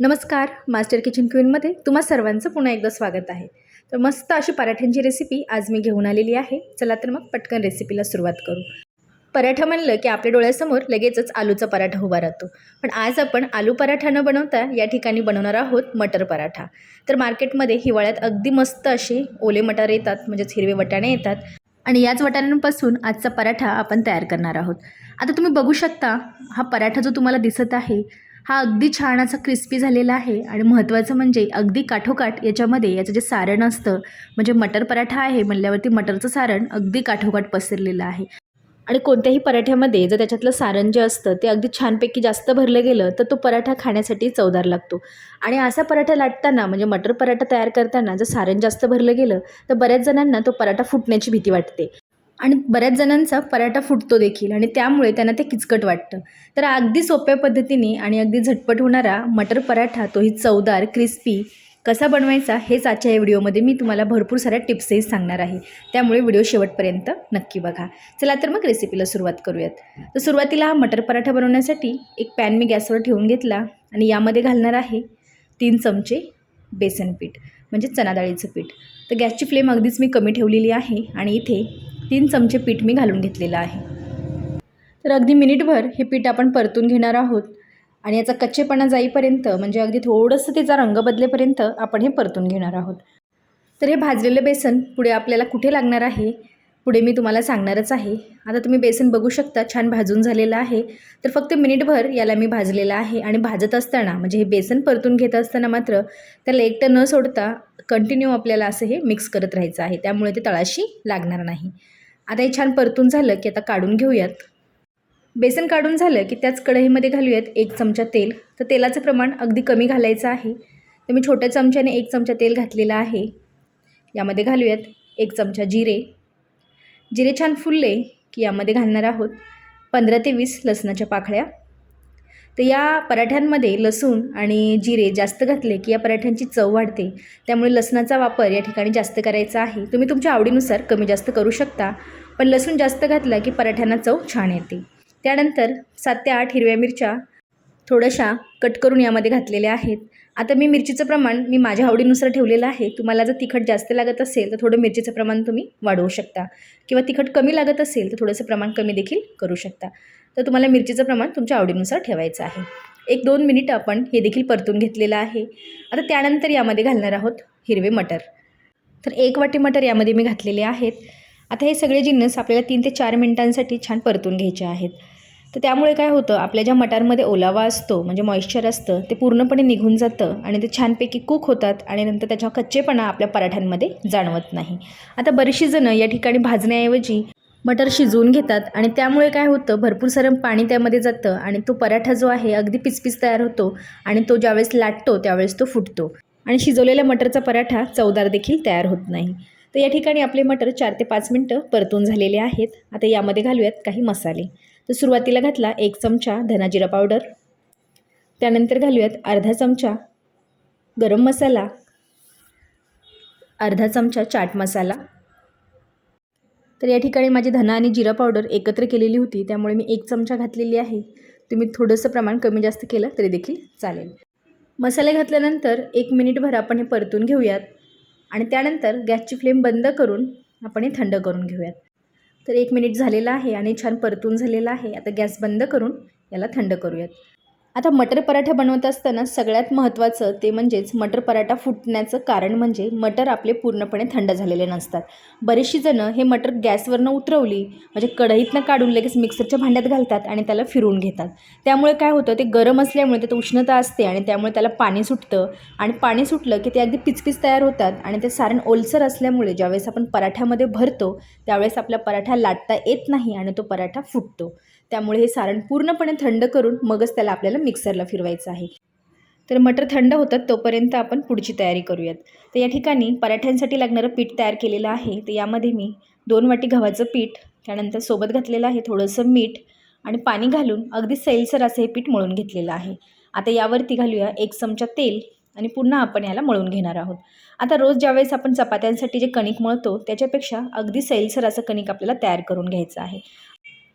नमस्कार master kitchen क्वीनमध्ये तुम्हा सर्वांचं पुन्हा एकदा स्वागत आहे. तर मस्त अशी पराठ्यांची रेसिपी आज मी घेऊन आलेली आहे. चला तर मग पटकन रेसिपीला सुरुवात करू. पराठा म्हणलं की आपल्या डोळ्यासमोर लगेचच आलूचा पराठा उभा राहतो. पण आज आपण आलू पराठा न बनवता या ठिकाणी बनवणार आहोत मटर पराठा. तर मार्केटमध्ये हिवाळ्यात अगदी मस्त असे ओले मटार येतात म्हणजेच हिरवे वटाणे येतात. आणि याच वटाण्यांपासून आजचा पराठा आपण तयार करणार आहोत. आता तुम्ही बघू शकता हा पराठा जो तुम्हाला दिसत आहे हा अगदी छान असा क्रिस्पी झालेला आहे. आणि महत्त्वाचं म्हणजे अगदी काठोकाठ याच्यामध्ये याचं जे सारण असतं म्हणजे मटर पराठा आहे म्हणल्यावरती मटरचं सारण अगदी काठोकाठ पसरलेलं आहे. आणि कोणत्याही पराठ्यामध्ये जर त्याच्यातलं सारण जे असतं ते अगदी छानपैकी जास्त भरलं गेलं तर तो पराठा खाण्यासाठी चवदार लागतो. आणि असा पराठा लाटताना म्हणजे मटर पराठा तयार करताना जर सारण जास्त भरलं गेलं तर बऱ्याच जणांना तो पराठा फुटण्याची भीती वाटते. आणि बऱ्याच जणांचा पराठा फुटतो देखील आणि त्यामुळे त्यांना ते किचकट वाटतं. तर अगदी सोप्या पद्धतीने आणि अगदी झटपट होणारा मटर पराठा तोही चवदार क्रिस्पी कसा बनवायचा हेच आजच्या या व्हिडिओमध्ये मी तुम्हाला भरपूर साऱ्या टिप्सही सांगणार आहे. त्यामुळे व्हिडिओ शेवटपर्यंत नक्की बघा. चला तर मग रेसिपीला सुरुवात करूयात. तर सुरुवातीला हा मटर पराठा बनवण्यासाठी एक पॅन मी गॅसवर ठेवून घेतला आणि यामध्ये घालणार आहे तीन चमचे बेसन पीठ म्हणजे चना डाळीचं पीठ. तर गॅसची फ्लेम अगदीच मी कमी ठेवलेली आहे आणि इथे तीन चमचे पीठ मी घालून घेतलेलं आहे. तर अगदी मिनिटभर हे पीठ आपण परतून घेणार आहोत आणि याचा कच्चेपणा जाईपर्यंत म्हणजे अगदी थोडंसं त्याचा रंग बदलेपर्यंत आपण हे परतून घेणार आहोत. तर हे भाजलेलं बेसन पुढे आपल्याला कुठे लागणार आहे? पुढे मी तुम्हाला सांगणारच आहे. आता तुम्ही बेसन बघू शकता छान भाजून झालेलं आहे. तर फक्त मिनिटभर याला मी भाजलेलं आहे आणि भाजत असताना म्हणजे हे बेसन परतून घेत असताना मात्र त्याला एकटं न सोडता कंटिन्यू आपल्याला असं हे मिक्स करत राहायचं आहे. त्यामुळे ते तळाशी लागणार नाही. आता हे छान परतून झालं की आता काढून घेऊयात. बेसन काढून झालं की त्याच कढईमध्ये घालूयात एक चमचा तेल. तर तेलाचं प्रमाण अगदी कमी घालायचं आहे. तर मी छोट्या चमच्याने एक चमचा तेल घातलेलं आहे. यामध्ये घालूयात एक चमचा जिरे. जिरे छान फुलले की यामध्ये घालणार आहोत पंधरा ते वीस लसणाच्या पाकळ्या. तर या पराठ्यांमध्ये लसूण आणि जिरे जास्त घातले की या पराठ्यांची चव वाढते. त्यामुळे लसणाचा वापर या ठिकाणी जास्त करायचा आहे. तुम्ही तुमच्या आवडीनुसार कमी जास्त करू शकता पण लसूण जास्त घातला की पराठ्यांना चव छान येते. त्यानंतर सात ते आठ हिरव्या मिरच्या थोड्याशा कट करून यामध्ये घातलेल्या आहेत. आता मी मिरचीचं प्रमाण मी माझ्या आवडीनुसार ठेवलेलं आहे. तुम्हाला जर तिखट जास्त लागत असेल तर थोडं मिरचीचं प्रमाण तुम्ही वाढवू शकता. किंवा तिखट कमी लागत असेल तर थोडंसं प्रमाण कमी देखील करू शकता. तर तुम्हाला मिरचीचं प्रमाण तुमच्या आवडीनुसार ठेवायचं आहे. एक दोन मिनिटं आपण हे देखील परतून घेतलेलं आहे. आता त्यानंतर यामध्ये घालणार आहोत हिरवे मटर. तर एक वाटी मटर यामध्ये मी घातलेले आहेत. आता हे सगळे जिन्नस आपल्याला तीन ते चार मिनिटांसाठी छान परतून घ्यायचे आहेत. तर त्यामुळे काय होतं आपल्या ज्या मटारमध्ये ओलावा असतो म्हणजे मॉइश्चर असतं ते पूर्णपणे निघून जातं आणि ते छानपैकी कुक होतात आणि नंतर त्याच्या कच्चेपणा आपल्या पराठ्यांमध्ये जाणवत नाही. आता बरीचशी जणं या ठिकाणी भाजण्याऐवजी मटर शिजवून घेतात आणि त्यामुळे काय होतं भरपूर सारं पाणी त्यामध्ये जातं आणि तो पराठा जो आहे अगदी पिचपिच तयार होतो आणि तो ज्यावेळेस लाटतो त्यावेळेस तो फुटतो. आणि शिजवलेल्या मटरचा पराठा चवदार देखील तयार होत नाही. तर या ठिकाणी आपले मटर चार ते पाच मिनटं परतून झालेले आहेत. आता यामध्ये घालूयात काही मसाले. तर सुरुवातीला घातला एक चमचा धना जिरा पावडर. त्यानंतर घालूयात अर्धा चमचा गरम मसाला अर्धा चमचा चाट मसाला. तर या ठिकाणी माझी धना आणि जिरा पावडर एकत्र केलेली होती त्यामुळे मी एक चमचा घातलेली आहे. तुम्ही थोडंसं प्रमाण कमी जास्त केलं तरी देखील चालेल. मसाले घातल्यानंतर एक मिनिटभर आपण हे परतून घेऊयात आणि त्यानंतर गॅसची फ्लेम बंद करून आपण हे थंड करून घेऊयात. तर एक मिनिट झालेलं आहे आणि छान परतून झालेलं आहे. आता गॅस बंद करून याला थंड करूयात. आता मटर पराठा बनवत असताना सगळ्यात महत्त्वाचं ते म्हणजेच मटर पराठा फुटण्याचं कारण म्हणजे मटर आपले पूर्णपणे थंड झालेले नसतात. बरीचशी जणं हे मटर गॅसवरनं उतरवली म्हणजे कढईतनं काढून लगेच मिक्सरच्या भांड्यात घालतात आणि त्याला फिरून घेतात. त्यामुळे काय होतं ते गरम असल्यामुळे त्यात उष्णता असते आणि त्यामुळे त्याला पाणी सुटतं. आणि पाणी सुटलं की ते अगदी पिचपिच तयार होतात आणि ते सारण ओलसर असल्यामुळे ज्यावेळेस आपण पराठ्यामध्ये भरतो त्यावेळेस आपला पराठा लाटता येत नाही आणि तो पराठा फुटतो. त्यामुळे हे सारण पूर्णपणे थंड करून मगच त्याला आपल्याला मिक्सरला फिरवायचं आहे. तर मटर थंड होतात तोपर्यंत आपण पुढची तयारी करूयात. तर या ठिकाणी पराठ्यांसाठी लागणारं पीठ तयार केलेलं आहे. तर यामध्ये मी दोन वाटी गव्हाचं पीठ त्यानंतर सोबत घातलेलं आहे थोडंसं मीठ आणि पाणी घालून अगदी सैलसर असं हे पीठ मळून घेतलेलं आहे. आता यावरती घालूया एक चमचा तेल आणि पुन्हा आपण याला मळून घेणार आहोत. आता रोज ज्यावेळेस आपण चपात्यांसाठी जे कणिक मळतो त्याच्यापेक्षा अगदी सैलसर असं कणिक आपल्याला तयार करून घ्यायचं आहे.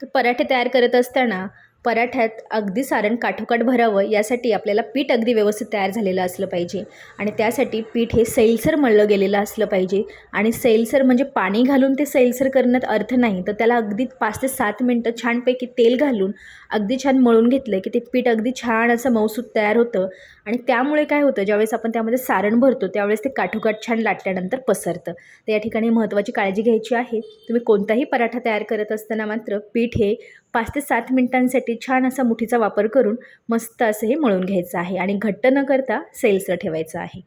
तर पराठे तयार करत असताना पराठ्यात अगदी सारण काठोकाठ भरावं यासाठी आपल्याला पीठ अगदी व्यवस्थित तयार झालेलं असलं पाहिजे. आणि त्यासाठी पीठ हे सैलसर मळलं गेलेलं असलं पाहिजे. आणि सैलसर म्हणजे पाणी घालून ते सैलसर करण्यात अर्थ नाही. तर त्याला अगदी पाच ते सात मिनटं छानपैकी तेल घालून अगदी छान मळून घेतलं की ते पीठ अगदी छान असं मऊसूत तयार होतं. आणि त्यामुळे काय होतं ज्यावेळेस आपण त्यामध्ये सारण भरतो त्यावेळेस ते काठोकाठ छान लाटल्यानंतर पसरतं. तर या ठिकाणी महत्त्वाची काळजी घ्यायची आहे. तुम्ही कोणताही पराठा तयार करत असताना मात्र पीठ हे पाच ते सात मिनिटांसाठी छान असा मुठीचा वापर करून मस्त असं हे मळून घ्यायचं आहे आणि घट्ट न करता सैलसर ठेवायचं आहे.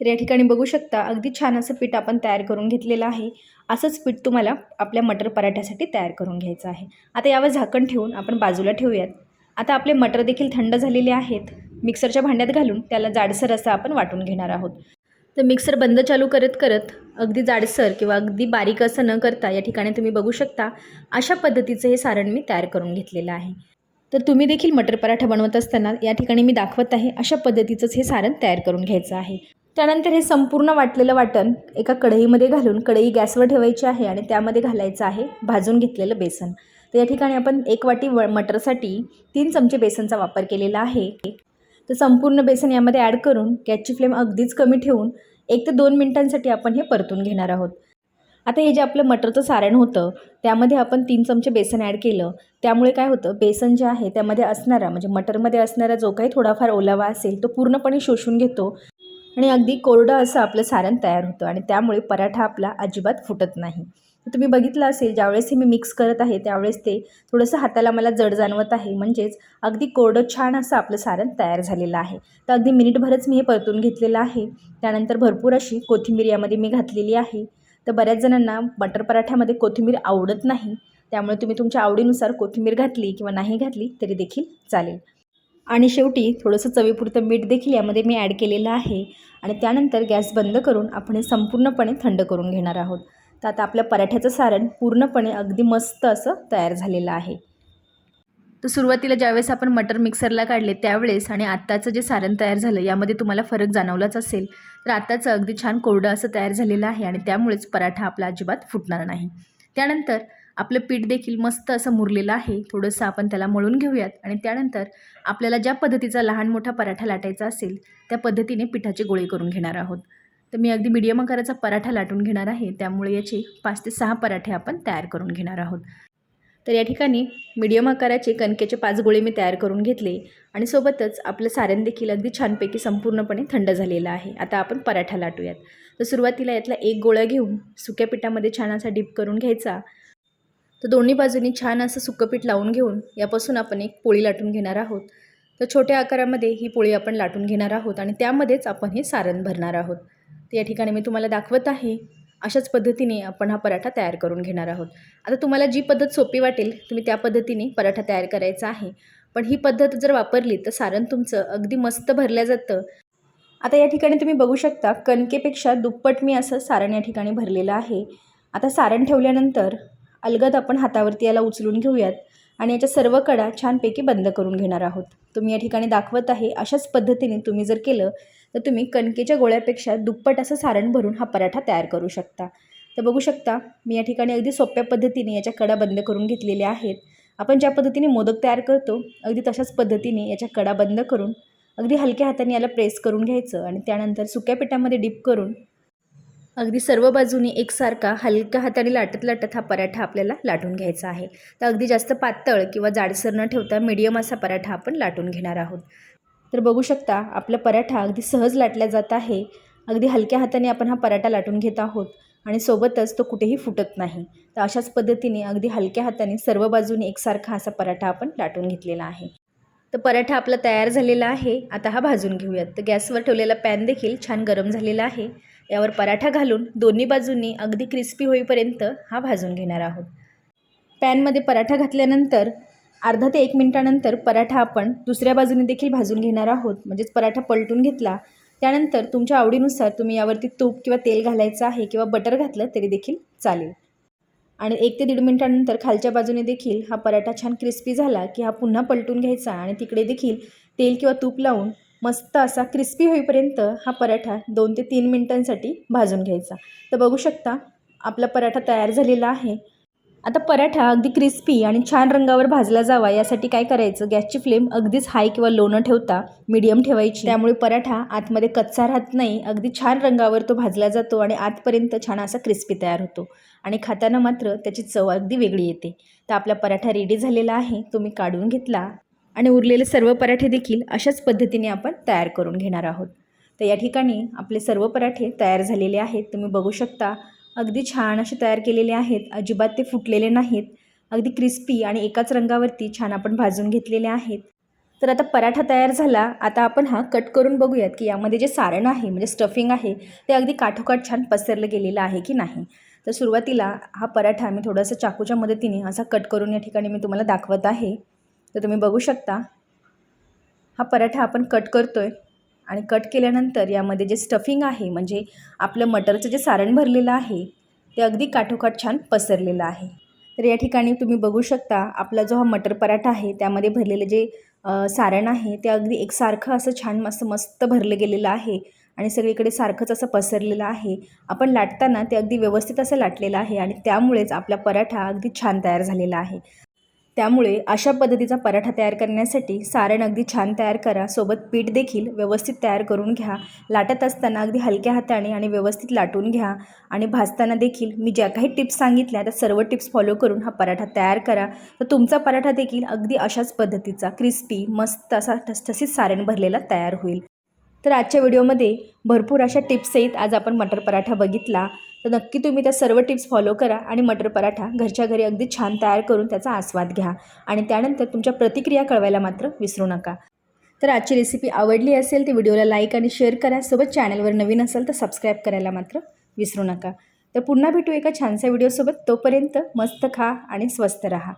तर या ठिकाणी बघू शकता अगदी छान असं पीठ आपण तयार करून घेतलेलं आहे. असंच पीठ तुम्हाला आपल्या मटर पराठ्यासाठी तयार करून घ्यायचं आहे. आता यावर झाकण ठेवून आपण बाजूला ठेवूयात. आता आपले मटर देखील थंड झालेले आहेत. मिक्सरच्या भांड्यात घालून त्याला जाडसर असं आपण वाटून घेणार आहोत. तर मिक्सर बंद चालू करत करत अगदी जाडसर किंवा अगदी बारीक असं न करता या ठिकाणी तुम्ही बघू शकता अशा पद्धतीचं हे सारण मी तयार करून घेतलेलं आहे. तर तुम्ही देखील मटर पराठा बनवत असताना या ठिकाणी मी दाखवत आहे अशा पद्धतीचंच हे सारण तयार करून घ्यायचं आहे. त्यानंतर हे संपूर्ण वाटलेलं वाटण एका कढईमध्ये घालून कढई गॅसवर ठेवायची आहे आणि त्यामध्ये घालायचं आहे भाजून घेतलेलं बेसन. तर या ठिकाणी आपण एक वाटी व मटरसाठी तीन चमचे बेसनचा वापर केलेला आहे. तर संपूर्ण बेसन यामध्ये ॲड करून गॅसची फ्लेम अगदीच कमी ठेवून एक ते दोन मिनटांसाठी आपण हे परतून घेणार आहोत. आता हे जे आपलं मटरचं सारण होतं त्यामध्ये आपण तीन चमचे बेसन ॲड केलं. त्यामुळे काय होतं बेसन जे आहे त्यामध्ये असणारा म्हणजे मटरमध्ये असणारा जो काही थोडाफार ओलावा असेल तो पूर्णपणे शोषून घेतो आणि अगदी कोरडं असं आपलं सारण तयार होतं आणि त्यामुळे पराठा आपला अजिबात फुटत नाही. तर तुम्ही बघितलं असेल ज्यावेळेस हे मी मिक्स करत आहे त्यावेळेस ते थोडंसं हाताला मला जड जाणवत आहे. म्हणजेच अगदी कोरडं छान असं आपलं सारण तयार झालेलं आहे. तर अगदी मिनिटभरच मी हे परतून घेतलेलं आहे. त्यानंतर भरपूर अशी कोथिंबीर यामध्ये मी घातलेली आहे. तर बऱ्याच जणांना मटर पराठ्यामध्ये कोथिंबीर आवडत नाही. त्यामुळे तुम्ही तुमच्या आवडीनुसार कोथिंबीर घातली किंवा नाही घातली तरी देखील चालेल. आणि शेवटी थोडंसं चवीपुरतं मीठ देखील यामध्ये मी ॲड केलेलं आहे. आणि त्यानंतर गॅस बंद करून आपण हे संपूर्णपणे थंड करून घेणार आहोत. तर आता आपल्या पराठ्याचं सारण पूर्णपणे अगदी मस्त असं तयार झालेलं आहे. तर सुरुवातीला ज्यावेळेस आपण मटर मिक्सरला काढले त्यावेळेस आणि आत्ताचं जे सारण तयार झालं यामध्ये तुम्हाला फरक जाणवलाच असेल तर आत्ताचं अगदी छान कोरडं असं तयार झालेलं आहे आणि त्यामुळेच पराठा आपला अजिबात फुटणार नाही. त्यानंतर आपलं पीठ देखील मस्त असं मुरलेलं आहे थोडंसं आपण त्याला मळून घेऊयात आणि त्यानंतर आपल्याला ज्या पद्धतीचा लहान मोठा पराठा लाटायचा असेल त्या पद्धतीने पिठाचे गोळे करून घेणार आहोत. तर मी अगदी मीडियम आकाराचा पराठा लाटून घेणार आहे. त्यामुळे याचे पाच ते सहा पराठे आपण तयार करून घेणार आहोत. तर या ठिकाणी मीडियम आकाराचे कणकेचे पाच गोळे मी तयार करून घेतले आणि सोबतच आपलं सारण देखील अगदी छानपैकी संपूर्णपणे थंड झालेलं आहे. आता आपण पराठा लाटूयात. तर सुरुवातीला यातला एक गोळा घेऊन सुक्या पिठामध्ये छान असा डिप करून घ्यायचा. तर दोन्ही बाजूनी छान असं सुकं पीठ लावून घेऊन यापासून आपण एक पोळी लाटून घेणार आहोत. तर छोट्या आकारामध्ये ही पोळी आपण लाटून घेणार आहोत आणि त्यामध्येच आपण हे सारण भरणार आहोत. ते या ठिकाणी मी तुम्हाला दाखवत आहे अशाच पद्धतीने आपण हा पराठा तयार करून घेणार आहोत. आता तुम्हाला जी पद्धत सोपी वाटेल तुम्ही त्या पद्धतीने पराठा तयार करायचा आहे. पण ही पद्धत जर वापरली तर सारण तुमचं अगदी मस्त भरलं जातं. आता या ठिकाणी तुम्ही बघू शकता कणकेपेक्षा दुप्पट मी असं सारण या ठिकाणी भरलेलं आहे. आता सारण ठेवल्यानंतर अलगद आपण हातावरती याला उचलून घेऊयात आणि याच्या सर्व कडा छानपैकी बंद करून घेणार आहोत. तुम्ही या ठिकाणी दाखवत आहे अशाच पद्धतीने तुम्ही जर केलं तर तुम्ही कणकेच्या गोळ्यापेक्षा दुप्पट असं सारण भरून हा पराठा तयार करू शकता. तर बघू शकता मी या ठिकाणी अगदी सोप्या पद्धतीने याच्या कडा बंद करून घेतलेल्या आहेत. आपण ज्या पद्धतीने मोदक तयार करतो अगदी तशाच पद्धतीने याच्या कडा बंद करून अगदी हलक्या हाताने याला प्रेस करून घ्यायचं आणि त्यानंतर सुक्या पिठामध्ये डिप करून अगदी सर्व बाजूनी एकसारखा हलक्या हाताने लाटत लाटत हा पराठा आपल्याला लाटून घ्यायचा आहे. तर अगदी जास्त पातळ किंवा जाडसर न ठेवता मीडियम असा पराठा आपण लाटून घेणार आहोत. तर बघू शकता आपला पराठा अगदी सहज लाटला जात आहे. अगदी हलक्या हाताने आपण हा पराठा लाटून घेत आहोत आणि सोबतच तो कुठेही फुटत नाही. तर अशाच पद्धतीने अगदी हलक्या हाताने सर्व बाजूने एकसारखा असा पराठा आपण लाटून घेतलेला आहे. तर पराठा आपला तयार झालेला आहे. आता हा भाजून घेऊयात. तर गॅसवर ठेवलेला पॅन देखील छान गरम झालेला आहे. यावर पराठा घालून दोन्ही बाजूंनी अगदी क्रिस्पी होईपर्यंत हा भाजून घेणार आहोत. पॅनमध्ये पराठा घातल्यानंतर अर्धा ते एक मिनटानंतर पराठा आपण दुसऱ्या बाजूने देखील भाजून घेणार आहोत. म्हणजेच पराठा पलटून घेतला. त्यानंतर तुमच्या आवडीनुसार तुम्ही यावरती तूप किंवा तेल घालायचं आहे किंवा बटर घातलं तरी देखील चालेल. आणि एक ते दीड मिनटानंतर खालच्या बाजूने देखील हा पराठा छान क्रिस्पी झाला की हा पुन्हा पलटून घ्यायचा आणि तिकडे देखील तेल किंवा तूप लावून मस्त असा क्रिस्पी होईपर्यंत हा पराठा दोन ते तीन मिनटांसाठी भाजून घ्यायचा. तर बघू शकता आपला पराठा तयार झालेला आहे. आता पराठा अगदी क्रिस्पी आणि छान रंगावर भाजला जावा यासाठी काय करायचं? गॅसची फ्लेम अगदीच हाय किंवा लो न ठेवता मीडियम ठेवायची. त्यामुळे पराठा आतमध्ये कच्चा राहत नाही अगदी छान रंगावर तो भाजला जातो आणि आतपर्यंत छान असा क्रिस्पी तयार होतो. आणि खाताना मात्र त्याची चव अगदी वेगळी येते. तर आपला पराठा रेडी झालेला आहे तो मी काढून घेतला. आणि उरलेले सर्व पराठे देखील अशाच पद्धतीने आपण तयार करून घेणार आहोत. तर या ठिकाणी आपले सर्व पराठे तयार झालेले आहेत. तुम्ही बघू शकता अगदी छान असे तयार केलेले आहेत. अजिबात ते फुटलेले नाहीत. अगदी क्रिस्पी आणि एकाच रंगावरती छान आपण भाजून घेतलेले आहेत. तर आता पराठा तयार झाला. आता आपण हा कट करून बघूयात की यामध्ये जे सारण आहे म्हणजे स्टफिंग आहे ते अगदी काठोकाठ छान पसरलं गेलेलं आहे की नाही? तर सुरुवातीला हा पराठा मी थोडासा चाकूच्या मदतीने असा कट करून या ठिकाणी मी तुम्हाला दाखवत आहे. तर तुम्ही बघू शकता. हा पराठा आपण कट करतो आहे आणि कट केल्यानंतर यामध्ये जे स्टफिंग आहे म्हणजे आपलं मटरचं जे सारण भरलेलं आहे ते अगदी काठोकाठ छान पसरलेलं आहे. तर या ठिकाणी तुम्ही बघू शकता आपला जो हा मटर पराठा आहे त्यामध्ये भरलेलं जे सारण आहे ते अगदी एकसारखं असं छान मस्त मस्त भरलं गेलेलं आहे आणि सगळीकडे सारखंच असं पसरलेलं आहे. आपण लाटताना ते अगदी व्यवस्थित असं लाटलेलं आहे आणि त्यामुळेच आपला पराठा अगदी छान तयार झालेला आहे. त्यामुळे अशा पद्धतीचा पराठा तयार करण्यासाठी सारण अगदी छान तयार करा. सोबत पीठ देखील व्यवस्थित तयार करून घ्या. लाटत असताना अगदी हलक्या हाताने आणि व्यवस्थित लाटून घ्या. आणि भाजताना देखील मी ज्या काही टिप्स सांगितल्या त्या सर्व टिप्स फॉलो करून हा पराठा तयार करा. तर तुमचा पराठा देखील अगदी अशाच पद्धतीचा क्रिस्पी मस्त असा ठसठसीत सारण भरलेला तयार होईल. तर आजच्या व्हिडिओमध्ये भरपूर अशा टिप्स आहेत. आज आपण मटर पराठा बघितला. तर नक्की तुम्ही त्या सर्व टिप्स फॉलो करा आणि मटर पराठा घरच्या घरी अगदी छान तयार करून त्याचा आस्वाद घ्या. आणि त्यानंतर तुमच्या प्रतिक्रिया कळवायला मात्र विसरू नका. तर आजची रेसिपी आवडली असेल तर व्हिडिओला लाईक आणि शेअर करा. सोबत चॅनलवर नवीन असेल तर सबस्क्राईब करायला मात्र विसरू नका. तर पुन्हा भेटू एका छानशा व्हिडिओसोबत तोपर्यंत मस्त खा आणि स्वस्त रहा.